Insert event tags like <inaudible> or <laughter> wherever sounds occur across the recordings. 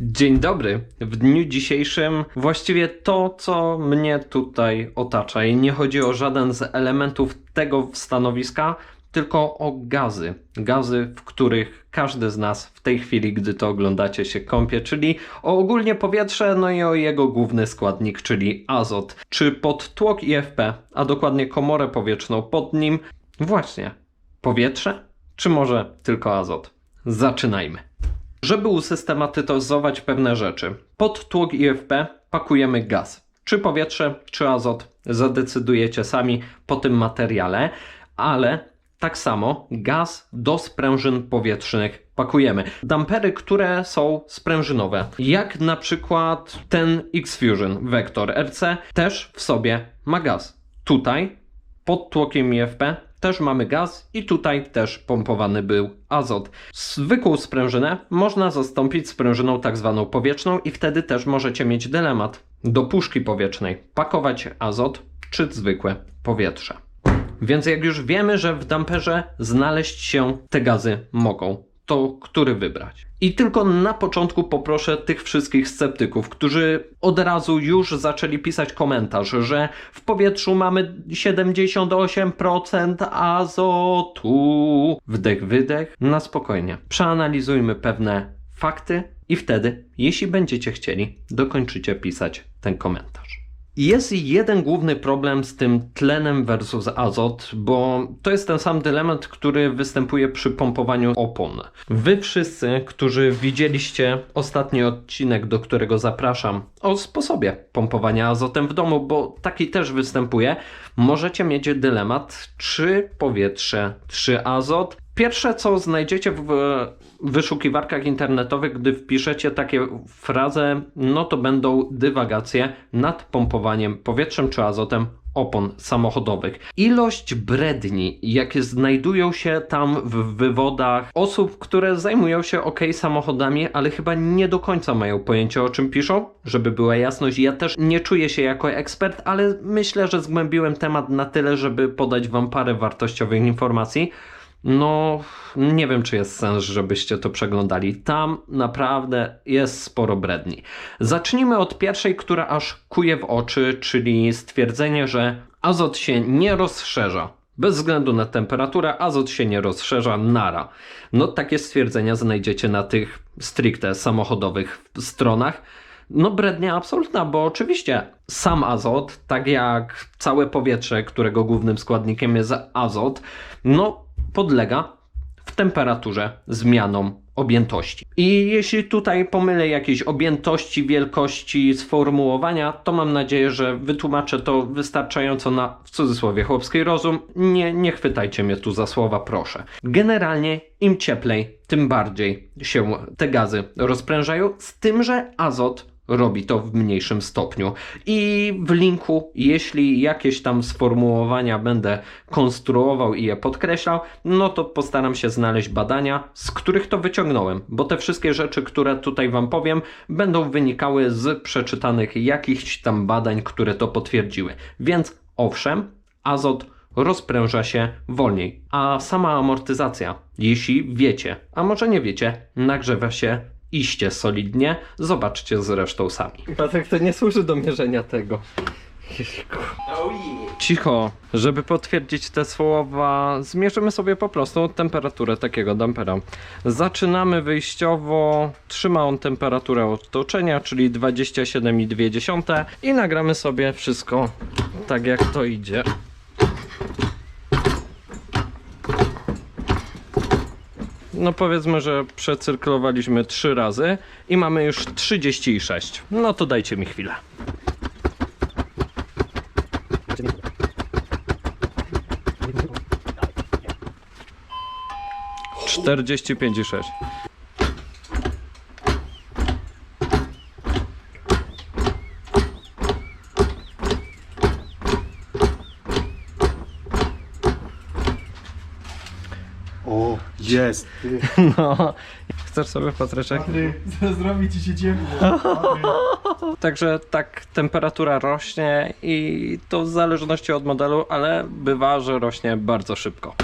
Dzień dobry. W dniu dzisiejszym właściwie to, co mnie tutaj otacza i nie chodzi o żaden z elementów tego stanowiska, tylko o gazy. Gazy, w których każdy z nas w tej chwili, gdy to oglądacie, się kąpie, czyli o ogólnie powietrze, no i o jego główny składnik, czyli azot. Czy pod tłok IFP, a dokładnie komorę powietrzną pod nim, właśnie powietrze, czy może tylko azot? Zaczynajmy. Żeby usystematyzować pewne rzeczy, pod tłok IFP pakujemy gaz. Czy powietrze, czy azot, zadecydujecie sami po tym materiale, ale tak samo gaz do sprężyn powietrznych pakujemy. Dampery, które są sprężynowe, jak na przykład ten X-Fusion Vector RC, też w sobie ma gaz. Tutaj pod tłokiem IFP też mamy gaz i tutaj też pompowany był azot. Zwykłą sprężynę można zastąpić sprężyną tak zwaną powietrzną i wtedy też możecie mieć dylemat. Do puszki powietrznej pakować azot czy zwykłe powietrze. Więc jak już wiemy, że w damperze znaleźć się te gazy mogą, to który wybrać? I tylko na początku poproszę tych wszystkich sceptyków, którzy od razu już zaczęli pisać komentarz, że w powietrzu mamy 78% azotu. Wdech, wydech. Na spokojnie. Przeanalizujmy pewne fakty i wtedy, jeśli będziecie chcieli, dokończycie pisać ten komentarz. Jest jeden główny problem z tym tlenem versus azot, bo to jest ten sam dylemat, który występuje przy pompowaniu opon. Wy wszyscy, którzy widzieliście ostatni odcinek, do którego zapraszam, o sposobie pompowania azotem w domu, bo taki też występuje, możecie mieć dylemat, czy powietrze, czy azot. Pierwsze, co znajdziecie w wyszukiwarkach internetowych, gdy wpiszecie takie frazę, no to będą dywagacje nad pompowaniem powietrzem czy azotem opon samochodowych. Ilość bredni, jakie znajdują się tam w wywodach osób, które zajmują się ok samochodami, ale chyba nie do końca mają pojęcie o czym piszą, żeby była jasność. Ja też nie czuję się jako ekspert, ale myślę, że zgłębiłem temat na tyle, żeby podać wam parę wartościowych informacji. No, nie wiem, czy jest sens, żebyście to przeglądali. Tam naprawdę jest sporo bredni. Zacznijmy od pierwszej, która aż kuje w oczy, czyli stwierdzenie, że azot się nie rozszerza. Bez względu na temperaturę, azot się nie rozszerza, nara. No, takie stwierdzenia znajdziecie na tych stricte samochodowych stronach. No, brednia absolutna, bo oczywiście sam azot, tak jak całe powietrze, którego głównym składnikiem jest azot, no podlega w temperaturze zmianom objętości. I jeśli tutaj pomylę jakieś objętości, wielkości, sformułowania, to mam nadzieję, że wytłumaczę to wystarczająco na w cudzysłowie chłopski rozum. Nie, nie chwytajcie mnie tu za słowa, proszę. Generalnie im cieplej, tym bardziej się te gazy rozprężają, z tym, że azot robi to w mniejszym stopniu. I w linku, jeśli jakieś tam sformułowania będę konstruował i je podkreślał, no to postaram się znaleźć badania, z których to wyciągnąłem, bo te wszystkie rzeczy, które tutaj Wam powiem, będą wynikały z przeczytanych jakichś tam badań, które to potwierdziły. Więc owszem, azot rozpręża się wolniej, a sama amortyzacja, jeśli wiecie, a może nie wiecie, nagrzewa się iście solidnie. Zobaczcie zresztą sami. Patrek, to nie służy do mierzenia tego. Cicho, żeby potwierdzić te słowa, zmierzymy sobie po prostu temperaturę takiego dampera. Zaczynamy wyjściowo, trzyma on temperaturę otoczenia, czyli 27,2 i nagramy sobie wszystko tak jak to idzie. No powiedzmy, że przecyrklowaliśmy 3 razy i mamy już 36. No to dajcie mi chwilę. Czterdzieści pięć i sześć. O, jest. <laughs> No. Chcesz sobie patryczek? Patry, <laughs> zrobi ci się. Patry. Także tak temperatura rośnie i to w zależności od modelu, ale bywa, że rośnie bardzo szybko.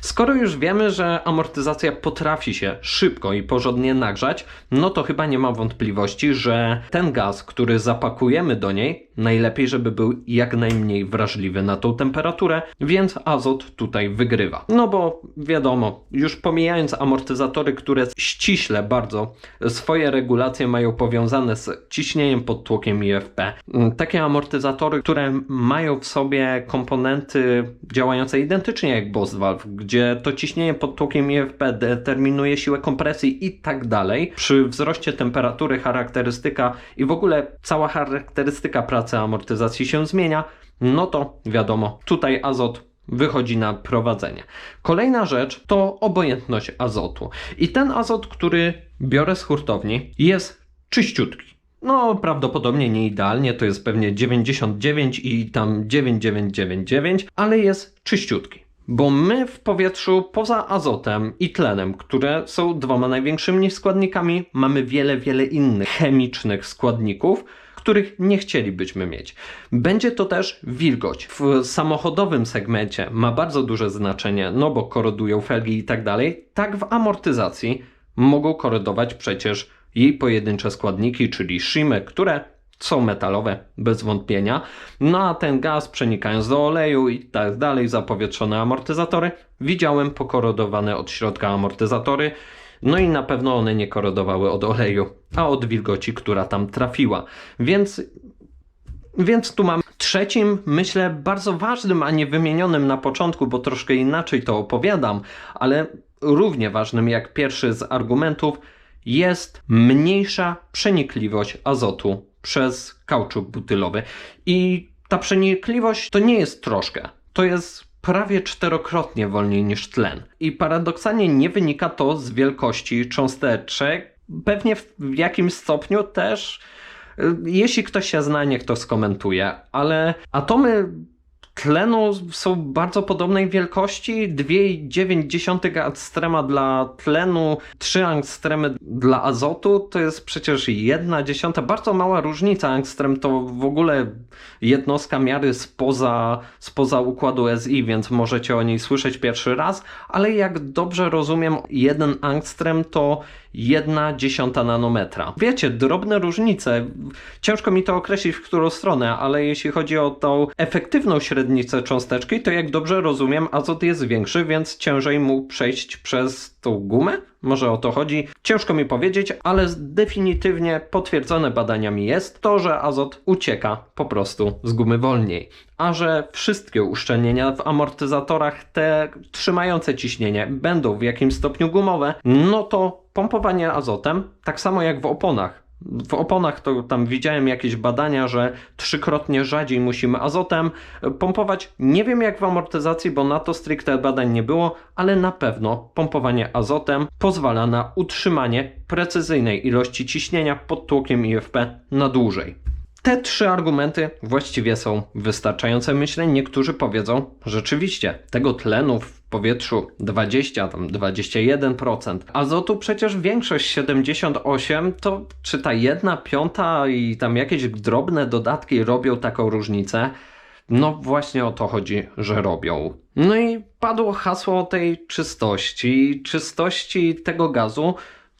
Skoro już wiemy, że amortyzacja potrafi się szybko i porządnie nagrzać, no to chyba nie ma wątpliwości, że ten gaz, który zapakujemy do niej, najlepiej, żeby był jak najmniej wrażliwy na tą temperaturę, więc azot tutaj wygrywa. No bo wiadomo, już pomijając amortyzatory, które ściśle bardzo swoje regulacje mają powiązane z ciśnieniem pod tłokiem IFP, mm, takie amortyzatory, które mają w sobie komponenty działające identycznie jak Bose Valve, gdzie to ciśnienie pod tłokiem IFP determinuje siłę kompresji i tak dalej. Przy wzroście temperatury charakterystyka i w ogóle cała charakterystyka pracy amortyzacji się zmienia, no to wiadomo, tutaj azot wychodzi na prowadzenie. Kolejna rzecz to obojętność azotu. I ten azot, który biorę z hurtowni, jest czyściutki. No, prawdopodobnie nie idealnie, to jest pewnie 99 i tam 9999, ale jest czyściutki. Bo my w powietrzu, poza azotem i tlenem, które są dwoma największymi składnikami, mamy wiele, wiele innych chemicznych składników, których nie chcielibyśmy mieć. Będzie to też wilgoć. W samochodowym segmencie ma bardzo duże znaczenie, no bo korodują felgi i tak dalej. Tak w amortyzacji mogą korodować przecież jej pojedyncze składniki, czyli szymy, które są metalowe, bez wątpienia. No a ten gaz przenikając do oleju i tak dalej, zapowietrzone amortyzatory, widziałem pokorodowane od środka amortyzatory. No i na pewno one nie korodowały od oleju, a od wilgoci, która tam trafiła. Więc więc tu mam trzecim, myślę, bardzo ważnym, a nie wymienionym na początku, bo troszkę inaczej to opowiadam, ale równie ważnym jak pierwszy z argumentów jest mniejsza przenikliwość azotu przez kauczuk butylowy. I ta przenikliwość to nie jest troszkę, to jest prawie czterokrotnie wolniej niż tlen. I paradoksalnie nie wynika to z wielkości cząsteczek, pewnie w jakimś stopniu też jeśli ktoś się zna, niech to skomentuje, ale atomy tlenu są bardzo podobnej wielkości. 2,9 angstrema dla tlenu, 3 angstremy dla azotu to jest przecież 1 dziesiąta. Bardzo mała różnica. Angstrem to w ogóle jednostka miary spoza, spoza układu SI, więc możecie o niej słyszeć pierwszy raz, ale jak dobrze rozumiem, 1 angstrem to 1 dziesiąta nanometra. Wiecie, drobne różnice. Ciężko mi to określić w którą stronę, ale jeśli chodzi o tą efektywną średnicę cząsteczki, to jak dobrze rozumiem, azot jest większy, więc ciężej mu przejść przez tą gumę? Może o to chodzi? Ciężko mi powiedzieć, ale definitywnie potwierdzone badaniami jest to, że azot ucieka po prostu z gumy wolniej. A że wszystkie uszczelnienia w amortyzatorach, te trzymające ciśnienie, będą w jakimś stopniu gumowe, no to pompowanie azotem, tak samo jak w oponach, w oponach to tam widziałem jakieś badania, że trzykrotnie rzadziej musimy azotem pompować. Nie wiem jak w amortyzacji, bo na to stricte badań nie było, ale na pewno pompowanie azotem pozwala na utrzymanie precyzyjnej ilości ciśnienia pod tłokiem IFP na dłużej. Te trzy argumenty właściwie są wystarczające. Myślę, niektórzy powiedzą, rzeczywiście, tego tlenu w powietrzu 20, tam 21%. Azotu przecież większość 78, to czy ta jedna piąta i tam jakieś drobne dodatki robią taką różnicę? No właśnie o to chodzi, że robią. No i padło hasło tej czystości, czystości tego gazu,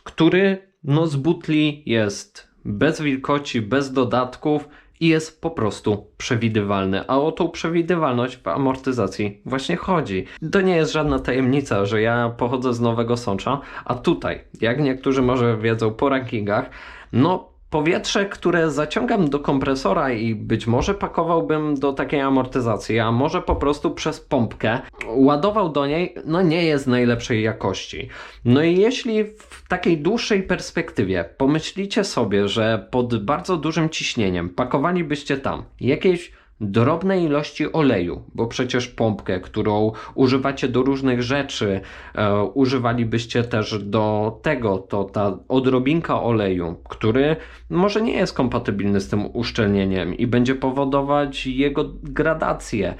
który no z butli jest bez wilgoci, bez dodatków i jest po prostu przewidywalny. A o tą przewidywalność w amortyzacji właśnie chodzi. To nie jest żadna tajemnica, że ja pochodzę z Nowego Sącza, a tutaj, jak niektórzy może wiedzą po rankingach, no powietrze, które zaciągam do kompresora i być może pakowałbym do takiej amortyzacji, a może po prostu przez pompkę ładował do niej, no nie jest najlepszej jakości. No i jeśli w takiej dłuższej perspektywie pomyślicie sobie, że pod bardzo dużym ciśnieniem pakowalibyście tam jakieś drobnej ilości oleju, bo przecież pompkę, którą używacie do różnych rzeczy, e, używalibyście też do tego, to ta odrobinka oleju, który może nie jest kompatybilny z tym uszczelnieniem i będzie powodować jego gradację.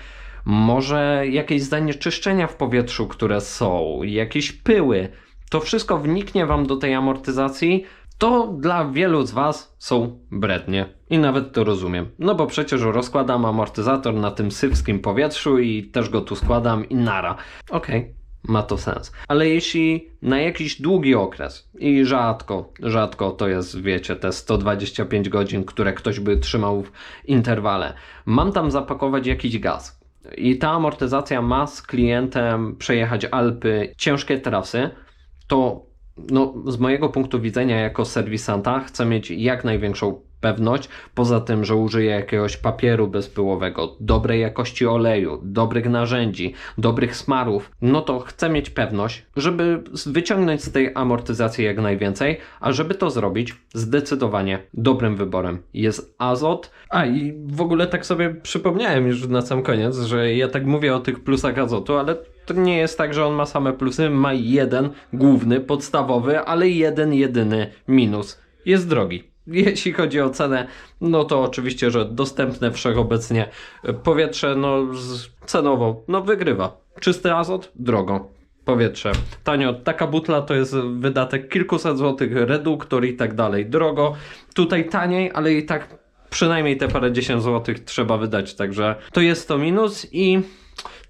Może jakieś zanieczyszczenia w powietrzu, które są, jakieś pyły. To wszystko wniknie Wam do tej amortyzacji, to dla wielu z Was są brednie. I nawet to rozumiem. No bo przecież rozkładam amortyzator na tym sywskim powietrzu i też go tu składam i nara. Okej, ma to sens. Ale jeśli na jakiś długi okres i rzadko, rzadko to jest, wiecie, te 125 godzin, które ktoś by trzymał w interwale, mam tam zapakować jakiś gaz. I ta amortyzacja ma z klientem przejechać Alpy, ciężkie trasy, to no, z mojego punktu widzenia jako serwisanta chcę mieć jak największą pewność, poza tym, że użyję jakiegoś papieru bezpyłowego, dobrej jakości oleju, dobrych narzędzi, dobrych smarów, no to chcę mieć pewność, żeby wyciągnąć z tej amortyzacji jak najwięcej, a żeby to zrobić, zdecydowanie dobrym wyborem jest azot. A i w ogóle tak sobie przypomniałem już na sam koniec, że ja tak mówię o tych plusach azotu, ale to nie jest tak, że on ma same plusy, ma jeden główny, podstawowy, ale jeden jedyny minus. Jest drogi. Jeśli chodzi o cenę, no to oczywiście, że dostępne wszechobecnie powietrze, no cenowo, no wygrywa. Czysty azot, drogo. Powietrze. Tanio, taka butla to jest wydatek kilkuset złotych, reduktor i tak dalej. Drogo. Tutaj taniej, ale i tak przynajmniej te parę dziesiąt złotych trzeba wydać, także to jest to minus i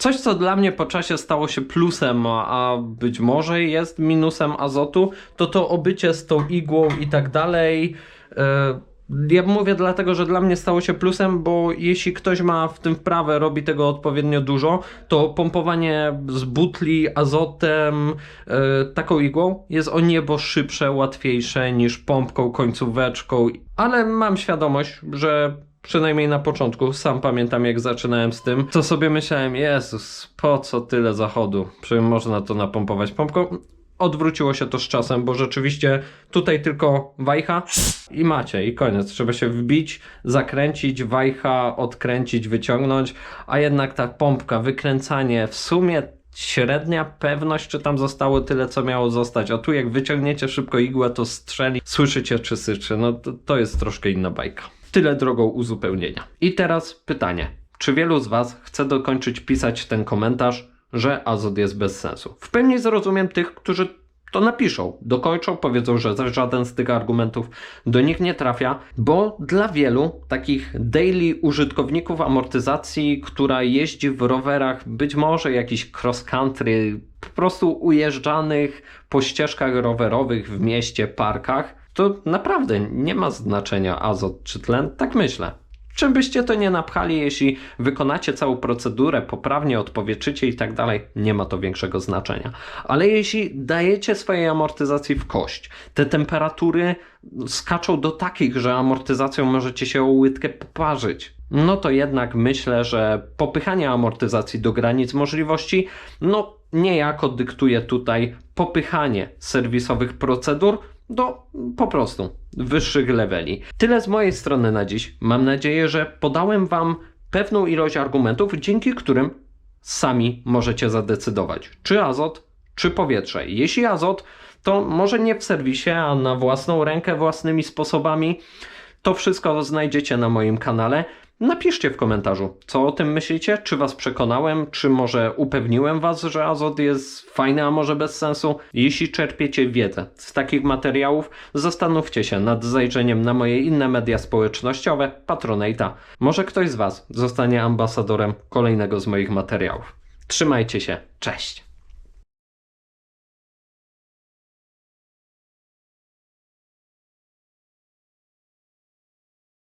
coś, co dla mnie po czasie stało się plusem, a być może jest minusem azotu, to to obycie z tą igłą i tak dalej. E, Ja mówię dlatego, że dla mnie stało się plusem, bo jeśli ktoś ma w tym wprawę, robi tego odpowiednio dużo, to pompowanie z butli azotem e, taką igłą jest o niebo szybsze, łatwiejsze niż pompką, końcóweczką, ale mam świadomość, że przynajmniej na początku, sam pamiętam jak zaczynałem z tym, to sobie myślałem, Jezus, po co tyle zachodu, przecież można to napompować pompką. Odwróciło się to z czasem, bo rzeczywiście tutaj tylko wajcha i macie, i koniec. Trzeba się wbić, zakręcić, wajcha, odkręcić, wyciągnąć, a jednak ta pompka, wykręcanie, w sumie średnia pewność, czy tam zostało tyle, co miało zostać. A tu jak wyciągniecie szybko igłę, to strzeli, słyszycie czy syczy. No to, to jest troszkę inna bajka. Tyle drogą uzupełnienia. I teraz pytanie. Czy wielu z Was chce dokończyć pisać ten komentarz, że azot jest bez sensu? W pełni zrozumiem tych, którzy to napiszą, dokończą, powiedzą, że żaden z tych argumentów do nich nie trafia, bo dla wielu takich daily użytkowników amortyzacji, która jeździ w rowerach, być może jakiś cross country, po prostu ujeżdżanych po ścieżkach rowerowych w mieście, parkach, to naprawdę nie ma znaczenia azot czy tlen, tak myślę. Czym byście to nie napchali, jeśli wykonacie całą procedurę, poprawnie odpowietrzycie i tak dalej, nie ma to większego znaczenia. Ale jeśli dajecie swojej amortyzacji w kość, te temperatury skaczą do takich, że amortyzacją możecie się o łydkę poparzyć, no to jednak myślę, że popychanie amortyzacji do granic możliwości, no niejako dyktuje tutaj popychanie serwisowych procedur do po prostu wyższych leveli. Tyle z mojej strony na dziś. Mam nadzieję, że podałem Wam pewną ilość argumentów, dzięki którym sami możecie zadecydować, czy azot, czy powietrze. Jeśli azot, to może nie w serwisie, a na własną rękę, własnymi sposobami. To wszystko znajdziecie na moim kanale. Napiszcie w komentarzu, co o tym myślicie, czy was przekonałem, czy może upewniłem was, że azot jest fajny, a może bez sensu. Jeśli czerpiecie wiedzę z takich materiałów, zastanówcie się nad zajrzeniem na moje inne media społecznościowe, Patronite'a. Może ktoś z was zostanie ambasadorem kolejnego z moich materiałów. Trzymajcie się, cześć!